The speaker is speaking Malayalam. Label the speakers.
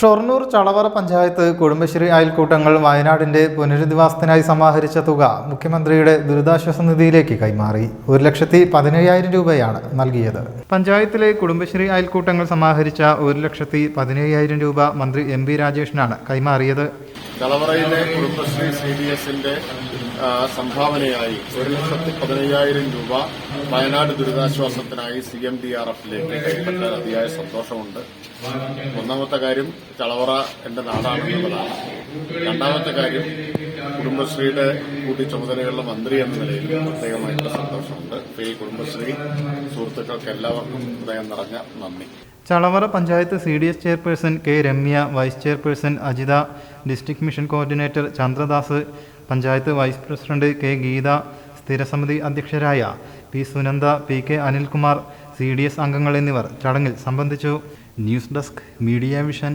Speaker 1: ഷൊർണൂർ ചളവറ പഞ്ചായത്ത് കുടുംബശ്രീ അയൽക്കൂട്ടങ്ങൾ വയനാടിന്റെ പുനരധിവാസത്തിനായി സമാഹരിച്ച തുക മുഖ്യമന്ത്രിയുടെ ദുരിതാശ്വാസ നിധിയിലേക്ക് കൈമാറി. ഒരു ലക്ഷത്തി പതിനയ്യായിരം രൂപയാണ് നൽകിയത്. പഞ്ചായത്തിലെ കുടുംബശ്രീ അയൽക്കൂട്ടങ്ങൾ സമാഹരിച്ച ഒരു ലക്ഷത്തി പതിനയ്യായിരം രൂപ മന്ത്രി എം പി രാജേഷിനാണ് കൈമാറിയത്.
Speaker 2: തലവറയിലെ കുടുംബശ്രീ സി ഡി എസിന്റെ സംഭാവനയായി ഒരു ലക്ഷത്തി പതിനയ്യായിരം രൂപ വയനാട് ദുരിതാശ്വാസത്തിനായി സി എം ഡി ആർ എഫിലേക്ക് കൈപ്പറ്റാൻ അതിയായ സന്തോഷമുണ്ട്. ഒന്നാമത്തെ കാര്യം തളവറ എന്റെ നാടാണെന്നുള്ളതാണ്. രണ്ടാമത്തെ കാര്യം കുടുംബശ്രീയുടെ കൂട്ടി ചുമതലയുള്ള മന്ത്രി എന്ന നിലയിൽ പ്രത്യേകമായിട്ടുള്ള സന്തോഷമുണ്ട്. ഈ കുടുംബശ്രീ സുഹൃത്തുക്കൾക്ക് എല്ലാവർക്കും ഹൃദയം നിറഞ്ഞ നന്ദി.
Speaker 1: Chalavara panchayat C D S chairperson K Ramya vice chairperson Ajitha district mission coordinator Chandradas panchayat vice president K Geetha സ്ഥിരസമിതി അധ്യക്ഷരായ P Sunanda P K Anilkumar C D S അംഗങ്ങൾ എന്നിവർ ചടങ്ങിൽ സംബന്ധിച്ചു. News desk media vision.